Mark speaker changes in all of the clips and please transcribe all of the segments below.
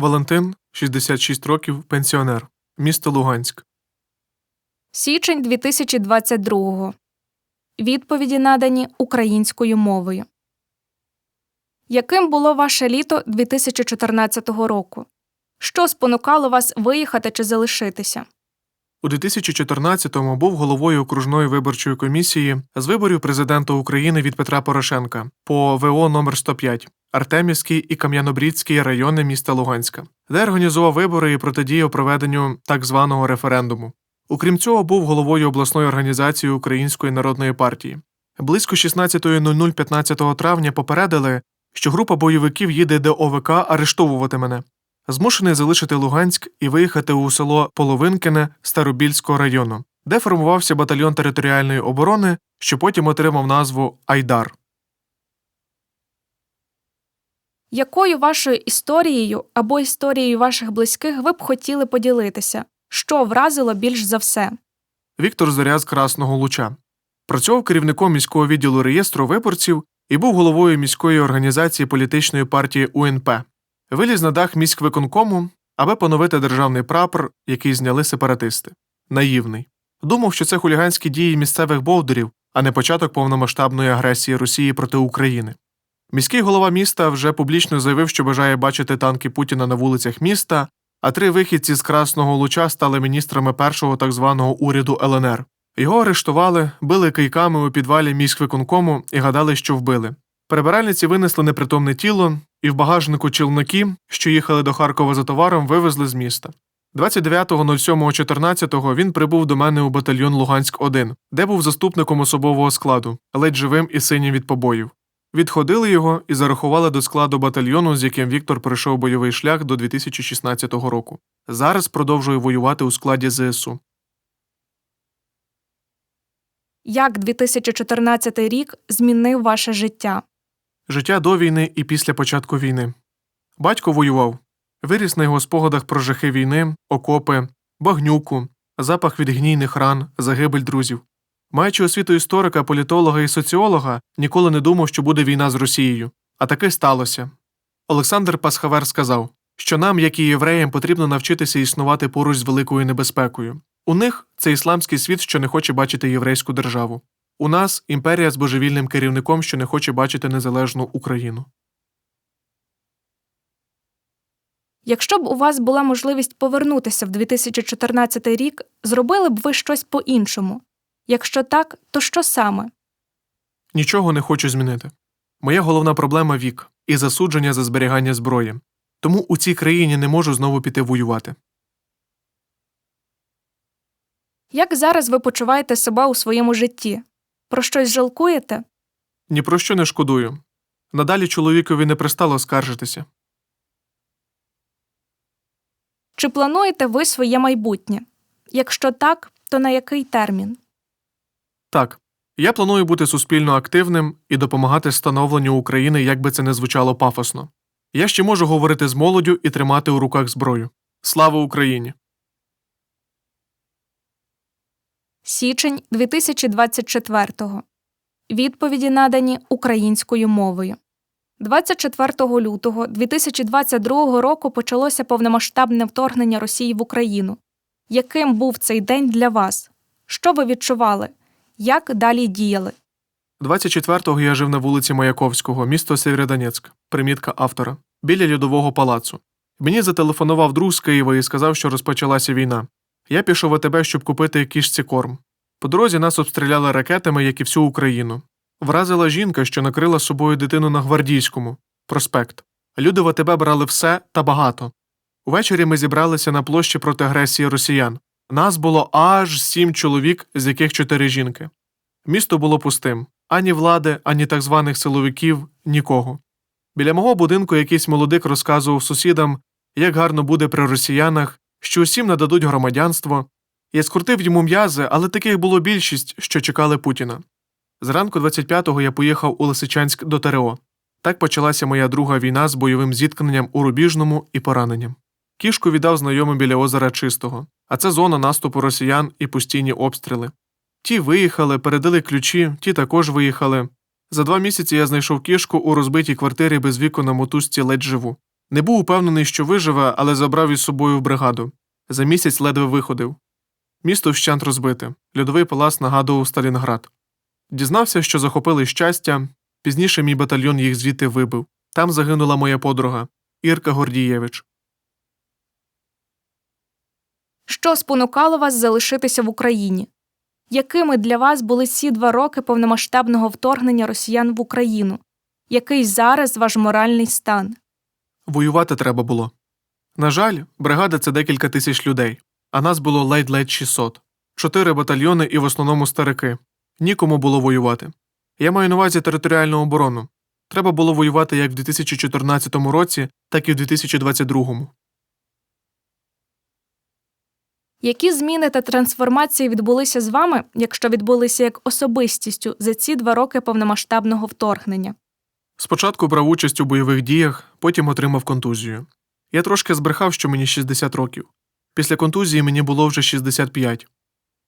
Speaker 1: Валентин, 66 років, пенсіонер. Місто Луганськ.
Speaker 2: Січень 2022. Відповіді надані українською мовою. Яким було ваше літо 2014 року? Що спонукало вас виїхати чи залишитися?
Speaker 1: У 2014-му був головою окружної виборчої комісії з виборів президента України від Петра Порошенка по ВО номер 105 Артемівський і Кам'янобрідський райони міста Луганська, де організував вибори і протидіяв проведенню так званого референдуму. Окрім цього, був головою обласної організації Української народної партії. Близько 16.00 15 травня попередили, що група бойовиків їде до ОВК арештовувати мене. Змушений залишити Луганськ і виїхати у село Половинкине Старобільського району, де формувався батальйон територіальної оборони, що потім отримав назву Айдар.
Speaker 2: Якою вашою історією або історією ваших близьких ви б хотіли поділитися? Що вразило більш за все?
Speaker 1: Віктор Зоря з Красного Луча. Працював керівником міського відділу реєстру виборців і був головою міської організації політичної партії УНП. Виліз на дах міськвиконкому, аби поновити державний прапор, який зняли сепаратисти. Наївний. Думав, що це хуліганські дії місцевих бовдурів, а не початок повномасштабної агресії Росії проти України. Міський голова міста вже публічно заявив, що бажає бачити танки Путіна на вулицях міста, а три вихідці з Красного Луча стали міністрами першого так званого уряду ЛНР. Його арештували, били кийками у підвалі міськвиконкому і гадали, що вбили. Прибиральниці винесли непритомне тіло, і в багажнику челноки, що їхали до Харкова за товаром, вивезли з міста. 29.07.14 він прибув до мене у батальйон Луганськ-1, де був заступником особового складу, ледь живим і синім від побоїв. Відходили його і зарахували до складу батальйону, з яким Віктор пройшов бойовий шлях до 2016 року. Зараз продовжує воювати у складі ЗСУ.
Speaker 2: Як 2014 рік змінив ваше життя?
Speaker 1: Життя до війни і після початку війни. Батько воював. Виріс на його спогадах про жахи війни, окопи, багнюку, запах від гнійних ран, загибель друзів. Маючи освіту історика, політолога і соціолога, ніколи не думав, що буде війна з Росією. А таки сталося. Олександр Пасхавер сказав, що нам, як і євреям, потрібно навчитися існувати поруч з великою небезпекою. У них це ісламський світ, що не хоче бачити єврейську державу. У нас імперія з божевільним керівником, що не хоче бачити незалежну Україну.
Speaker 2: Якщо б у вас була можливість повернутися в 2014 рік, зробили б ви щось по-іншому? Якщо так, то що саме?
Speaker 1: Нічого не хочу змінити. Моя головна проблема вік і засудження за зберігання зброї. Тому у цій країні не можу знову піти воювати.
Speaker 2: Як зараз ви почуваєте себе у своєму житті? Про щось жалкуєте?
Speaker 1: Ні про що не шкодую. Надалі чоловікові не пристало скаржитися.
Speaker 2: Чи плануєте ви своє майбутнє? Якщо так, то на який термін?
Speaker 1: Так, я планую бути суспільно активним і допомагати становленню України, як би це не звучало пафосно. Я ще можу говорити з молоддю і тримати у руках зброю. Слава Україні!
Speaker 2: Січень 2024. Відповіді надані українською мовою. 24 лютого 2022 року почалося повномасштабне вторгнення Росії в Україну. Яким був цей день для вас? Що ви відчували? Як далі діяли?
Speaker 1: 24-го я жив на вулиці Маяковського, місто Сєвєродонецьк, примітка автора, біля льодового палацу. Мені зателефонував друг з Києва і сказав, що розпочалася війна. Я пішов в АТБ, щоб купити кішці корм. По дорозі нас обстріляли ракетами, як і всю Україну. Вразила жінка, що накрила собою дитину на гвардійському проспект. Люди в АТБ брали все та багато. Увечері ми зібралися на площі проти агресії росіян. Нас було аж сім чоловік, з яких чотири жінки. Місто було пустим ані влади, ані так званих силовиків, нікого. Біля мого будинку якийсь молодик розказував сусідам, як гарно буде при росіянах, що усім нададуть громадянство. Я скрутив йому м'язи, але таких було більшість, що чекали Путіна. Зранку 25-го я поїхав у Лисичанськ до ТРО. Так почалася моя друга війна з бойовим зіткненням у Рубіжному і пораненням. Кішку віддав знайомим біля озера Чистого, а це зона наступу росіян і постійні обстріли. Ті виїхали, передали ключі, ті також виїхали. За два місяці я знайшов кішку у розбитій квартирі без віку на мотузці ледь живу. Не був упевнений, що виживе, але забрав із собою в бригаду. За місяць ледве виходив. Місто вщент розбите, льодовий палац нагадував Сталінград. Дізнався, що захопили щастя, пізніше мій батальйон їх звідти вибив. Там загинула моя подруга Ірка Гордієвич.
Speaker 2: Що спонукало вас залишитися в Україні? Якими для вас були ці два роки повномасштабного вторгнення росіян в Україну? Який зараз ваш моральний стан?
Speaker 1: Воювати треба було. На жаль, бригада це декілька тисяч людей, а нас було ледь-ледь 600. Чотири батальйони і в основному старики. Нікому було воювати. Я маю на увазі територіальну оборону. Треба було воювати як в 2014 році, так і в 2022.
Speaker 2: Які зміни та трансформації відбулися з вами, якщо відбулися як особистістю за ці два роки повномасштабного вторгнення?
Speaker 1: Спочатку брав участь у бойових діях, потім отримав контузію. Я трошки збрехав, що мені 60 років. Після контузії мені було вже 65.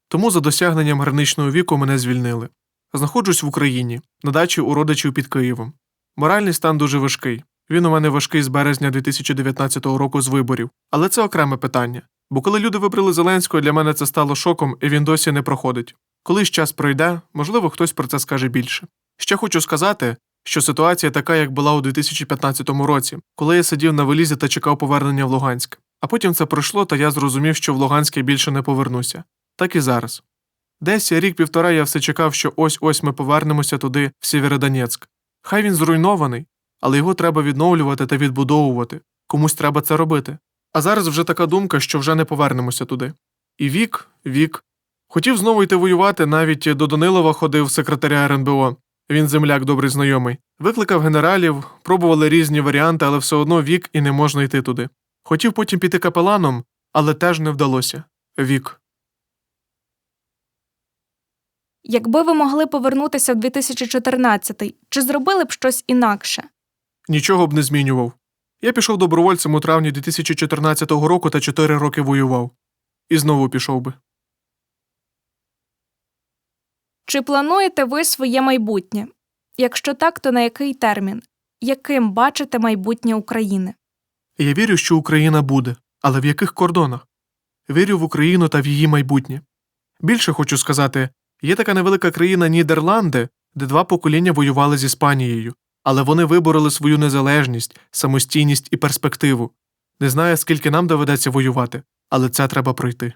Speaker 1: Тому за досягненням граничного віку мене звільнили. Знаходжусь в Україні, на дачі у родичів під Києвом. Моральний стан дуже важкий. Він у мене важкий з березня 2019 року з виборів, але це окреме питання. Бо коли люди вибрали Зеленського, для мене це стало шоком, і він досі не проходить. Коли ж час пройде, можливо, хтось про це скаже більше. Ще хочу сказати, що ситуація така, як була у 2015 році, коли я сидів на вилізі та чекав повернення в Луганськ. А потім це пройшло, та я зрозумів, що в Луганськ більше не повернуся. Так і зараз. Десь рік-півтора я все чекав, що ось ось ми повернемося туди, в Сєвєродонецьк. Хай він зруйнований, але його треба відновлювати та відбудовувати. Комусь треба це робити. А зараз вже така думка, що вже не повернемося туди. І вік, вік. Хотів знову йти воювати, навіть до Данилова ходив секретаря РНБО. Він земляк добрий знайомий. Викликав генералів, пробували різні варіанти, але все одно вік і не можна йти туди. Хотів потім піти капеланом, але теж не вдалося. Вік.
Speaker 2: Якби ви могли повернутися в 2014 чи зробили б щось інакше?
Speaker 1: Нічого б не змінював. Я пішов добровольцем у травні 2014 року та 4 роки воював. І знову пішов би.
Speaker 2: Чи плануєте ви своє майбутнє? Якщо так, то на який термін? Яким бачите майбутнє України?
Speaker 1: Я вірю, що Україна буде, але в яких кордонах? Вірю в Україну та в її майбутнє. Більше хочу сказати, є така невелика країна Нідерланди, де два покоління воювали з Іспанією, але вони вибороли свою незалежність, самостійність і перспективу. Не знаю, скільки нам доведеться воювати, але це треба пройти.